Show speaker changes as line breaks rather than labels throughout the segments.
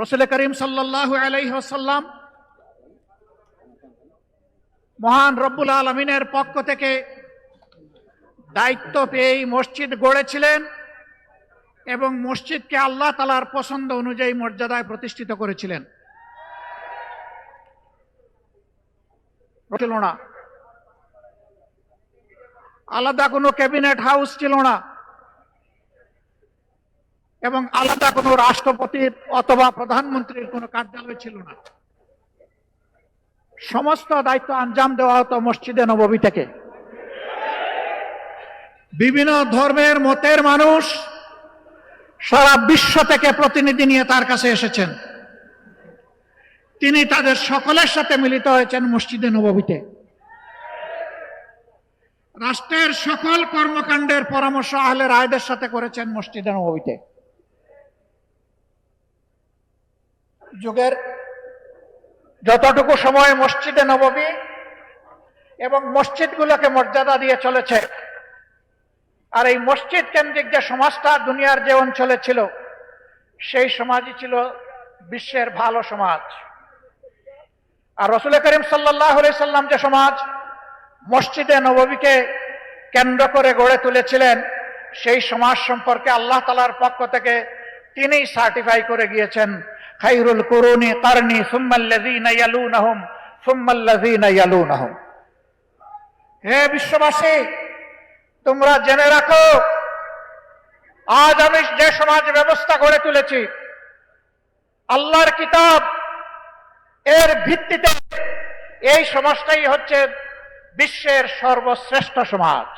রসুল করিম সাল্লাহ আলাইসাল্লাম মহান রব্বুল আলমিনের পক্ষ থেকে দায়িত্ব পেয়ে মসজিদ গড়েছিলেন এবং মসজিদকে আল্লাহ তালার পছন্দ অনুযায়ী মর্যাদায় প্রতিষ্ঠিত করেছিলেন। ছিল না। আলাদা কোনো ক্যাবিনেট হাউস ছিল না। এবং আলাদা কোনো রাষ্ট্রপতির অথবা প্রধানমন্ত্রীর কোনো কার্যালয় ছিল না। সমস্ত দায়িত্ব আঞ্জাম দেওয়া হতো মসজিদে নববী থেকে। বিভিন্ন ধর্মের মতের মানুষ সারা বিশ্ব থেকে প্রতিনিধি নিয়ে তার কাছে এসেছেন। তিনি তাদের সকলের সাথে মিলিত হয়েছেন মসজিদে নববীতে রাষ্ট্রের সকল কর্মকাণ্ডের পরামর্শ আহলে রায়দের সাথে করেছেন মসজিদে নববীতে যুগের যতটুকু সময় মসজিদে নববী এবং মসজিদগুলোকে মর্যাদা দিয়ে চলেছে, আর এই মসজিদ কেন্দ্রিক যে সমাজটা দুনিয়ার যে অঞ্চলে ছিল, সেই সমাজই ছিল বিশ্বের ভালো সমাজ। আর রসুল করিম সাল্লাহ সাল্লাম যে সমাজ মসজিদে নববীকে কেন্দ্র করে গড়ে তুলেছিলেন, সেই সমাজ সম্পর্কে আল্লাহ তালার পক্ষ থেকে তিনি সার্টিফাই করে গিয়েছেন। খাইরুল কুরুনি কারনি সুম্মাল্লাযীনা ইয়ালুনাহুম সুম্মাল্লাযীনা ইয়ালুনাহুম। হে বিশ্ববাসী, তোমরা জেনে রাখো, আজ আমি যে সমাজ ব্যবস্থা গড়ে তুলেছি, আল্লাহর কিতাব, এর ভিত্তিতে এই সমাজটাই হচ্ছে বিশ্বের সর্বশ্রেষ্ঠ সমাজ।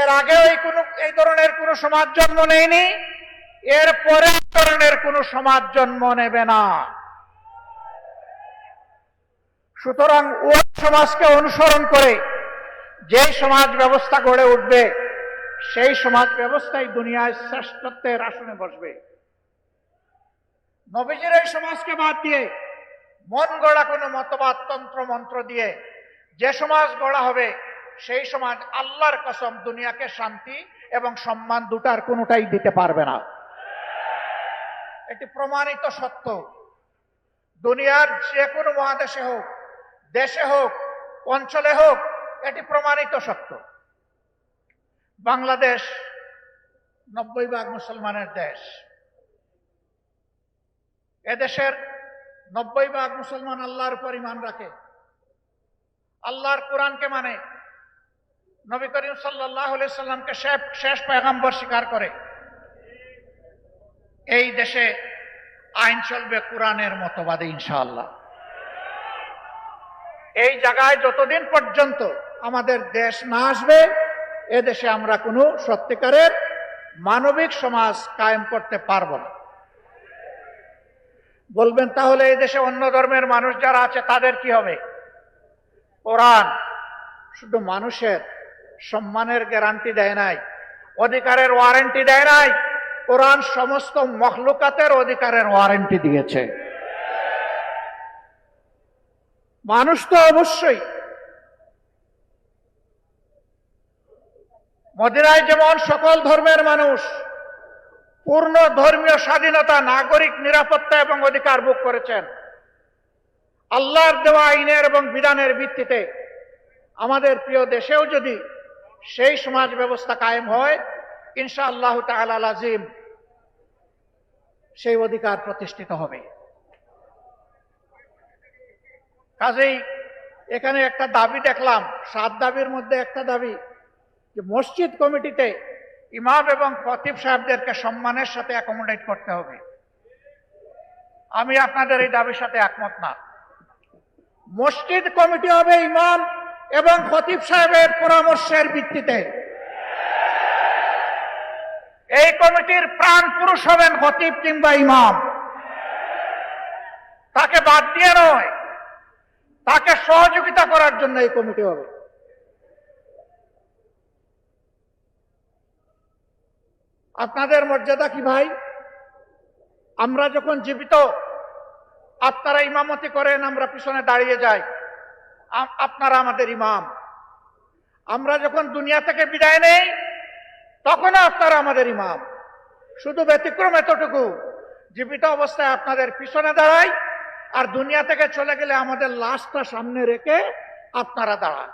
এর আগেও এই কোন, এই ধরনের কোন সমাজ জন্ম নেয়নি এর পরে ধরনের কোন সমাজ জন্ম নেবে না। সুতরাং ওই সমাজকে অনুসরণ করে যে সমাজ ব্যবস্থা গড়ে উঠবে, সেই সমাজ ব্যবস্থাই দুনিয়ায় শ্রেষ্ঠত্বের আসনে বসবে। নবীজির এই সমাজকে বাদ দিয়ে মন গড়া কোনো মতবাদ, তন্ত্র, মন্ত্র দিয়ে যে সমাজ গড়া হবে, সেই সমাজ আল্লাহর কসম দুনিয়াকে শান্তি এবং সম্মান দুটার কোনোটাই দিতে পারবে না। এটি প্রমাণিত সত্য। দুনিয়ার যে কোনো মহাদেশে হোক, দেশে হোক, অঞ্চলে হোক, এটি প্রমাণিত সত্য। বাংলাদেশ নব্বই ভাগ মুসলমানের দেশ। এদেশের নব্বই ভাগ মুসলমান আল্লাহর উপর ইমান রাখে। আল্লাহর কোরআনকে মানে নবী করিম সাল্লাহ সাল্লামকে শেষ পেগাম্বর স্বীকার করে। এই দেশে আইন চলবে কোরআনের মতবাদে, ইনশাআল্লাহ। এই জায়গায় যতদিন পর্যন্ত আমাদের দেশ না আসবে, এ দেশে আমরা কোনো সত্যিকারের মানবিক সমাজ কায়েম করতে পারব না। বলবেন, তাহলে এই দেশে অন্য ধর্মের মানুষ যারা আছে, তাদের কি হবে? কোরআন শুধু মানুষের সম্মানের গ্যারান্টি দেয় নাই, অধিকারের ওয়ারেন্টি দেয় নাই কোরআন সমস্ত মখলুকাতের অধিকারের ওয়ারেন্টি দিয়েছে। মানুষ তো অবশ্যই মদিনায় যেমন সকল ধর্মের মানুষ, পূর্ণ ধর্মীয় স্বাধীনতা, নাগরিক নিরাপত্তা এবং অধিকার ভোগ করেছেন। আল্লাহর দেওয়া আইনের এবং বিধানের ভিত্তিতে আমাদের প্রিয় দেশেও যদি সেই সমাজ ব্যবস্থা কায়েম হয় ইনশা আল্লাহ তাল আজিম সেই অধিকার প্রতিষ্ঠিত হবে। কাজেই এখানে একটা দাবি দেখলাম, সাত দাবির মধ্যে একটা দাবি, যে মসজিদ কমিটিতে ইমাম এবং খতিব সাহেবদেরকে সম্মানের সাথে অ্যাকোমোডেট করতে হবে। আমি আপনাদের এই দাবির সাথে একমত না। মসজিদ কমিটি হবে ইমাম এবং খতিব সাহেবের পরামর্শের ভিত্তিতে। এই কমিটির প্রাণ পুরুষ হবেন খতিব কিংবা ইমাম। তাকে বাদ দিয়ে নয়, তাকে সহযোগিতা করার জন্য এই কমিটি হবে। আপনাদের মর্যাদা কি ভাই? আমরা যখন জীবিত, আপনারা ইমামতি করেন, আমরা পিছনে দাঁড়িয়ে যাই। আপনারা আমাদের ইমাম। আমরা যখন দুনিয়া থেকে বিদায় নেই তখনও আপনারা আমাদের ইমাম। শুধু ব্যতিক্রম এতটুকু, জীবিত অবস্থায় আপনাদের পিছনে দাঁড়ায় আর দুনিয়া থেকে চলে গেলে আমাদের লাশটা সামনে রেখে আপনারা দাঁড়ান।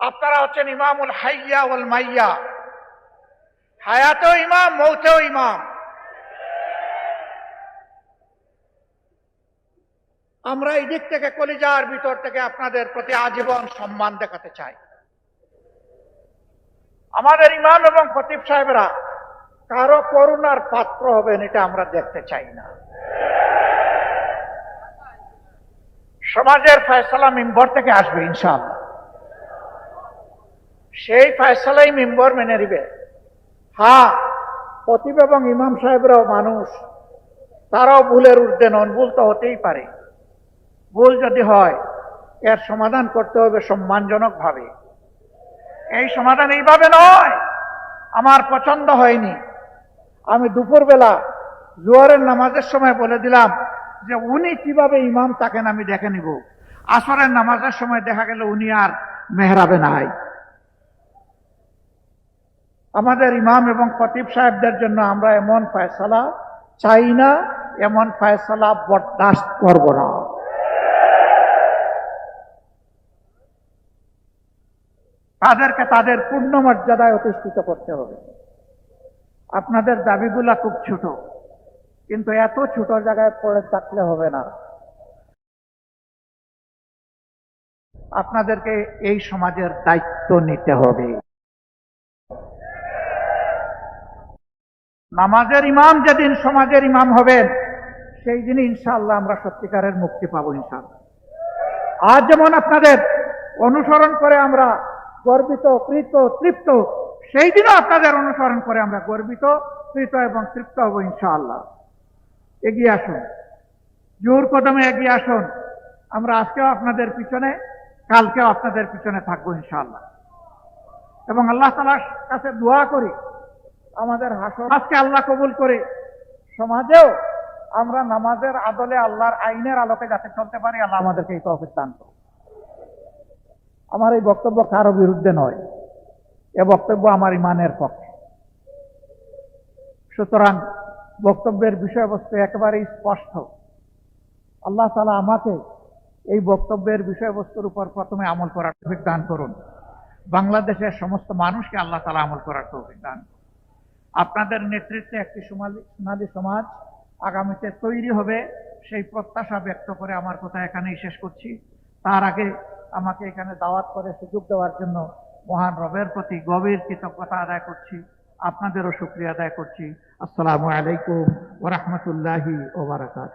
আপনারা হচ্ছেন ইমামুল হাইয়া ওয়াল মাইয়া। হায়াতেও ইমাম, মৌতেও ইমাম। আমরা এই দিক থেকে কলিজার ভিতর থেকে আপনাদের প্রতি আজীবন সম্মান দেখাতে চাই। আমাদের ইমাম এবং খতিব সাহেবরা কারও করুণার পাত্র হবেন এটা আমরা দেখতে চাই না। সমাজের ফয়সালা মিম্বর থেকে আসবে ইনশাআল্লাহ। সেই ফয়সালাই মিম্বর মেনে নিবে। হ্যাঁ খতিব এবং ইমাম সাহেবরাও মানুষ। তারাও ভুলের ঊর্ধ্বে নন, ভুল তো হতেই পারে। ভুল যদি হয়, এর সমাধান করতে হবে সম্মানজনক ভাবে এই সমাধান এইভাবে নয়। আমার পছন্দ হয়নি। আমি দুপুরবেলা জোয়ারের নামাজের সময় বলে দিলাম যে উনি কীভাবে ইমাম তাকেন আমি দেখে নিব। আসরের নামাজের সময় দেখা গেল উনি আর মেহরাবে নাই। আমাদের ইমাম এবং খতিব সাহেবদের জন্য আমরা এমন ফয়সালা চাই না, এমন ফয়সালা বরদাস্ত করব না। তাদেরকে তাদের পূর্ণ মর্যাদায় অতিষ্ঠিত করতে হবে। আপনাদের দাবিগুলা খুব ছোট, কিন্তু এত ছোট জায়গায় পড়ে থাকলে হবে না। আপনাদেরকে এই সমাজের দায়িত্ব নিতে হবে। নামাজের ইমাম যেদিন সমাজের ইমাম হবেন, সেই দিনই ইনশাআল্লাহ আমরা সত্যিকারের মুক্তি পাবো ইনশাআল্লাহ। আজ যেমন আপনাদের অনুসরণ করে আমরা গর্বিত, কৃত, তৃপ্ত, সেই দিনও আপনাদের অনুসরণ করে আমরা গর্বিত, কৃত এবং তৃপ্ত হব ইনশাআল্লাহ। এগিয়ে আসুন। জোর কদমে এগিয়ে আসুন। আমরা আজকেও আপনাদের পিছনে, কালকেও আপনাদের পিছনে থাকব ইনশাআল্লাহ। এবং আল্লাহ তালার কাছে দোয়া করি, আমাদের হাসর আজকে আল্লাহ কবুল করে, সমাজেও আমরা নামাজের আদলে আল্লাহর আইনের আলোকে যাতে চলতে পারি, আল্লাহ আমাদেরকে এই তৌফিক দান আমার এই বক্তব্য কারও বিরুদ্ধে নয়। এ বক্তব্য আমার ইমানের পক্ষে। সুতরাং বক্তব্যের বিষয়বস্তু একেবারেই স্পষ্ট। আল্লাহ তালা আমাকে এই বক্তব্যের বিষয়বস্তুর উপর প্রথমে আমল করার তৌফিক দান করুন। বাংলাদেশের সমস্ত মানুষকে আল্লাহ তালা আমল করার তৌফিক দান আপনাদের নেতৃত্বে একটি সোনালী সমাজ আগামীতে তৈরি হবে, সেই প্রত্যাশা ব্যক্ত করে আমার কথা এখানেই শেষ করছি। তার আগে আমাকে এখানে দাওয়াত করে, সুযোগ দেওয়ার জন্য মহান রবের প্রতি গভীর কৃতজ্ঞতা আদায় করছি, আপনাদেরও শুক্রিয়া আদায় করছি। আসসালামু আলাইকুম ওরহমতুল্লাহি ওবরাকাত